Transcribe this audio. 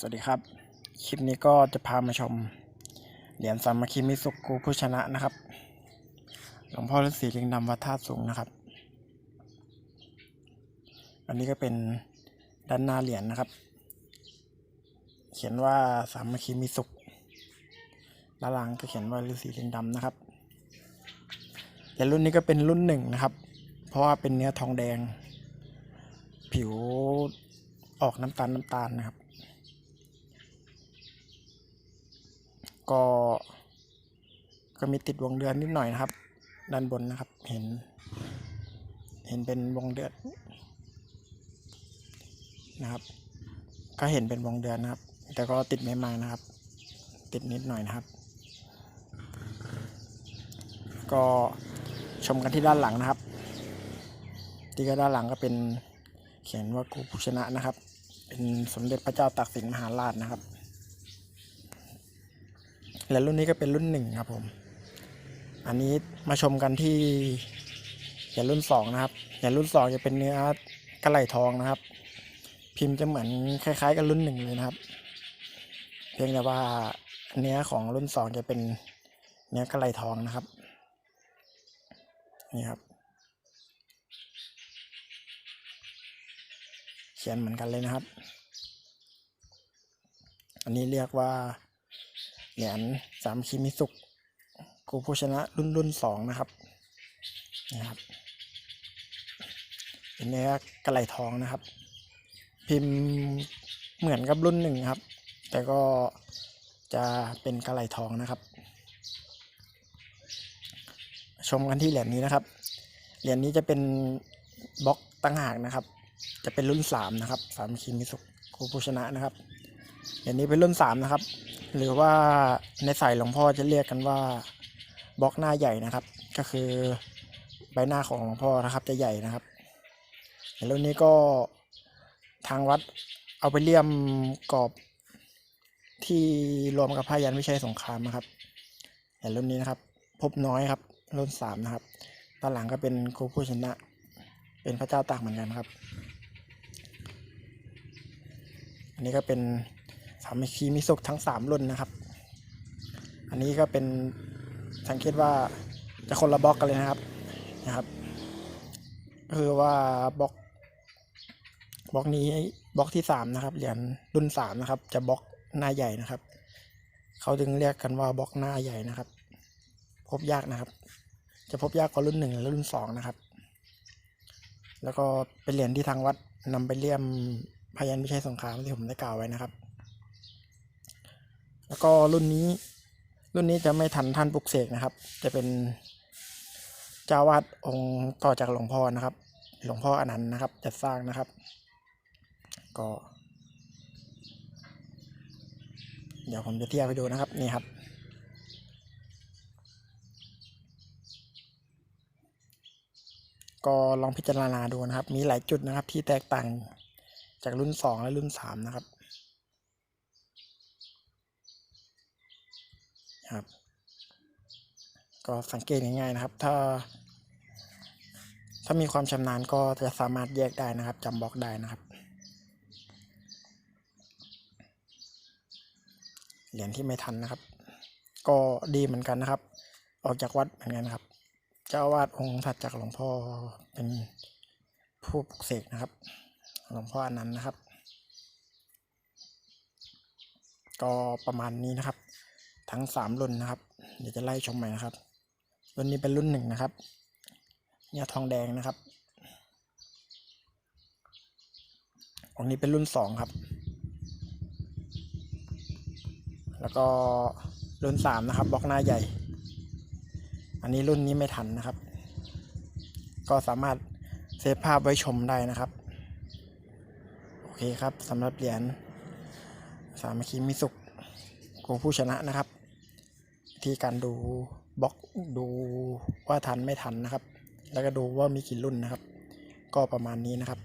สวัสดีครับ คลิปนี้ก็จะพามาชม เหรียญสามัคคีมิสุกูผู้ชนะนะครับ หลวงพ่อฤาษีลิงดำวัดท่าตุสูงนะครับ อันนี้ก็เป็นด้านหน้าเหรียญนะครับ เขียนว่าสามัคคีมิสุขด้านหลังก็เขียนว่าฤาษีลิงดำนะครับเหรียญรุ่นนี้ก็เป็นรุ่นหนึ่งนะครับ เพราะว่าเป็นเนื้อทองแดง ผิวออกน้ำตาลน้ำตาลนะครับ ก็ก็มีติดวงเดือนนิดหน่อยนะครับ ด้านบนนะครับเห็น เห็นเป็นวงเดือนนะครับ ก็เห็นเป็นวงเดือนนะครับ แต่ก็ติดไม่มากนะครับ ติดนิดหน่อยนะครับ ก็ชมกันที่ด้านหลังนะครับ ที่ก็ด้านหลังก็เป็นเขียนว่ากูผู้ชนะนะครับ เป็นสมเด็จพระเจ้าตากสินมหาราชนะครับ และรุ่นนี้ก็เป็นรุ่นหนึ่งครับผม อันนี้มาชมกันที่เหรียญรุ่นสองนะครับเหรียญรุ่นสองจะเป็นเนื้อกระไหลทองนะครับ พิมพ์จะเหมือนคล้าย ๆ กับรุ่นหนึ่งเลยนะครับ เพียงแต่ว่าเนื้อของรุ่นสองจะเป็นเนื้อกระไหลทองนะครับ นี่ครับ เขียนเหมือนกันเลยนะครับ อันนี้เรียกว่า เหรียญสามคิมิสุกกูผู้ชนะรุ่นรุ่นสองนะครับนะครับเป็นเนื้อกระไหลทองนะครับ พิมพ์เหมือนกับรุ่นหนึ่งครับ แต่ก็จะเป็นกระไหลทองนะครับ ชมกันที่เหรียญนี้นะครับเหรียญนี้จะเป็นบล็อกตั้งหากนะครับ จะเป็นรุ่นสามนะครับสามคิมิสุกกูผู้ชนะนะครับ เหรียญนี้เป็นรุ่นสามนะครับ หรือว่าในสายหลวงพ่อจะเรียกกันว่าบล็อกหน้าใหญ่นะครับ ก็คือใบหน้าของหลวงพ่อนะครับจะใหญ่นะครับในรุ่นนี้ก็ทางวัดเอาไปเลี่ยมกรอบที่รวมกับผ้ายันวิชัยสงครามนะครับในรุ่นนี้นะครับ พบน้อยครับ รุ่นสามนะครับด้านหลังก็เป็นครูผู้ชนะ เป็นพระเจ้าตากเหมือนกันครับ อันนี้ก็เป็น สามัคคีมิสุกทั้งสามรุ่นนะครับ อันนี้ก็เป็นสังเกตว่าจะคนละบล็อกกันเลยนะครับนะครับก็คือว่าบล็อกบล็อกนี้บล็อกที่สามนะครับเหรียญรุ่นสามนะครับ จะบล็อกหน้าใหญ่นะครับเขาจึงเรียกกันว่าบล็อกหน้าใหญ่นะครับ พบยากนะครับ จะพบยากกว่ารุ่นหนึ่งและรุ่นสองนะครับ แล้วก็เป็นเหรียญที่ทางวัดนำไปเลี่ยมพยันวิชัยสงครามที่ผมได้กล่าวไว้นะครับ แล้วก็รุ่นนี้ รุ่นนี้จะไม่ทันท่านปลุกเสกนะครับ จะเป็นเจ้าวาดองค์ต่อจากหลวงพ่อนะครับ หลวงพ่ออนันต์นะครับจัดสร้างนะครับ ก็ เดี๋ยวผมจะเทียบไปดูนะครับนี่ครับก็ลองพิจารณาดูนะครับ มีหลายจุดนะครับที่แตกต่างจากรุ่นสองและรุ่นสามนะครับ ครับ ก็สังเกตง่ายๆนะครับ ถ้า ถ้ามีความชำนาญก็จะสามารถแยกได้นะครับจำบล็อกได้นะครับ เหรียญที่ไม่ทันนะครับ ก็ดีเหมือนกันนะครับ ออกจากวัดเหมือนกันครับ เจ้าอาวาดองค์ถัดจากหลวงพ่อเป็นผู้ปลุกเสกนะครับ หลวงพ่ออนันต์นะครับ ก็ประมาณนี้นะครับ ทั้งสามรุ่นนะครับ เดี๋ยวจะไล่ชมใหม่นะครับ รุ่นนี้เป็นรุ่นหนึ่งนะครับ เนี่ยทองแดงนะครับองค์นี้เป็นรุ่นสองครับ แล้วก็รุ่นสามนะครับบล็อกหน้าใหญ่ อันนี้รุ่นนี้ไม่ทันนะครับ ก็สามารถเซฟภาพไว้ชมได้นะครับ โอเคครับสำหรับเหรียญสามัคคีมิสุกกูผู้ชนะนะครับ ที่การดูบล็อกดูว่าทันไม่ทันนะครับ แล้วก็ดูว่ามีกี่รุ่นนะครับ ก็ประมาณนี้นะครับ